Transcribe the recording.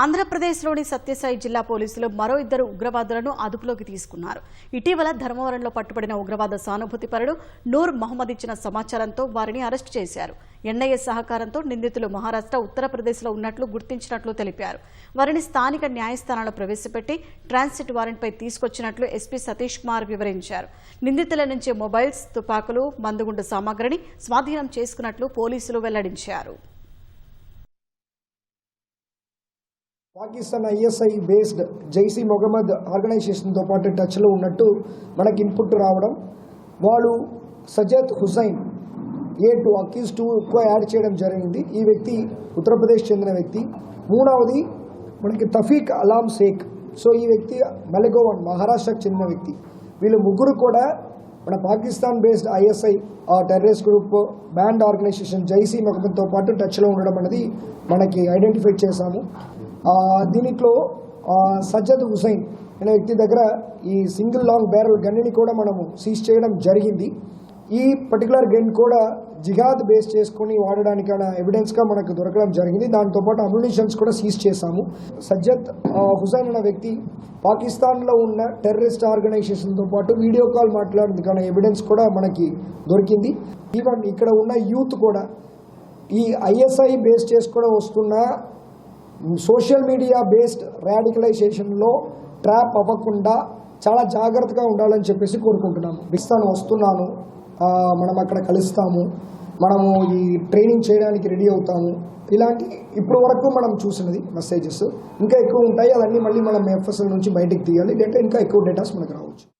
ఆంధ్రప్రదేశ్లోని సత్యసాయి జిల్లా పోలీసులు మరో ఇద్దరు ఉగ్రవాదులను అదుపులోకి తీసుకున్నారు. ఇటీవల ధర్మవరంలో పట్టుబడిన ఉగ్రవాద సానుభూతి పరుడు నూర్ మహమ్మద్ ఇచ్చిన సమాచారంతో వారిని అరెస్టు చేశారు. ఎన్ఐఏ సహకారంతో నిందితులు మహారాష్ట్ర ఉత్తరప్రదేశ్లో ఉన్నట్లు గుర్తించినట్లు తెలిపారు. వారిని స్థానిక న్యాయస్థానంలో ప్రవేశపెట్టి ట్రాన్సిట్ వారెంట్పై తీసుకొచ్చినట్లు ఎస్పీ సతీష్ కుమార్ వివరించారు. నిందితుల నుంచి మొబైల్స్ తుపాకులు మందుగుండు సామాగ్రిని స్వాధీనం చేసుకున్నట్లు పోలీసులు వెల్లడించారు. పాకిస్తాన్ ఐఎస్ఐ బేస్డ్ జైసీ మొహమ్మద్ ఆర్గనైజేషన్తో పాటు టచ్లో ఉన్నట్టు మనకి ఇన్పుట్ రావడం. వాళ్ళు Sajad Hussain A two accused two ఎక్కువ యాడ్ చేయడం జరిగింది. ఈ వ్యక్తి ఉత్తరప్రదేశ్ చెందిన వ్యక్తి. మూడవది మనకి తఫీక్ అలాం షేక్. సో ఈ వ్యక్తి మెలగోవన్ మహారాష్ట్రకు చెందిన వ్యక్తి. వీళ్ళు ముగ్గురు కూడా మన Pakistan based ISI terrorist group banned organisation Jaish మొహమ్మద్తో పాటు టచ్లో ఉండడం అనేది మనకి ఐడెంటిఫై చేశాము. దీనిట్లో దీనిలో సజ్జద్ హుసైన్ అనే వ్యక్తి దగ్గర ఈ సింగిల్ లాంగ్ బ్యారల్ గన్నిని కూడా మనము సీజ్ చేయడం జరిగింది. ఈ పర్టికులర్ గన్ కూడా జిహాద్ బేస్ చేసుకుని వాడడానికైనా ఎవిడెన్స్గా మనకు దొరకడం జరిగింది. దాంతోపాటు అమ్యునిషన్స్ కూడా సీజ్ చేశాము. సజ్జద్ హుసైన్ అనే వ్యక్తి పాకిస్తాన్లో ఉన్న టెర్రరిస్ట్ ఆర్గనైజేషన్తో పాటు వీడియో కాల్ మాట్లాడేందుకైన ఎవిడెన్స్ కూడా మనకి దొరికింది. ఈవెన్ ఇక్కడ ఉన్న యూత్ కూడా ఈ ఐఎస్ఐ బేస్ చేసుకుని వస్తున్న సోషల్ మీడియా బేస్డ్ రాడికలైజేషన్లో ట్రాప్ అవ్వకుండా చాలా జాగ్రత్తగా ఉండాలని చెప్పేసి కోరుకుంటున్నాను బిస్తాను వస్తున్నాను. మనం అక్కడ కలుస్తాము. మనము ఈ ట్రైనింగ్ చేయడానికి రెడీ అవుతాము. ఇలాంటి ఇప్పటి వరకు మనం చూసినది మెసేజెస్. ఇంకా ఎక్కువ ఉంటాయి. అవన్నీ మళ్ళీ మనం ఎఫ్ఎస్ఎల్ నుంచి బయటకు తీయాలి. లేదంటే ఇంకా ఎక్కువ డేటాస్ మనకు రావచ్చు.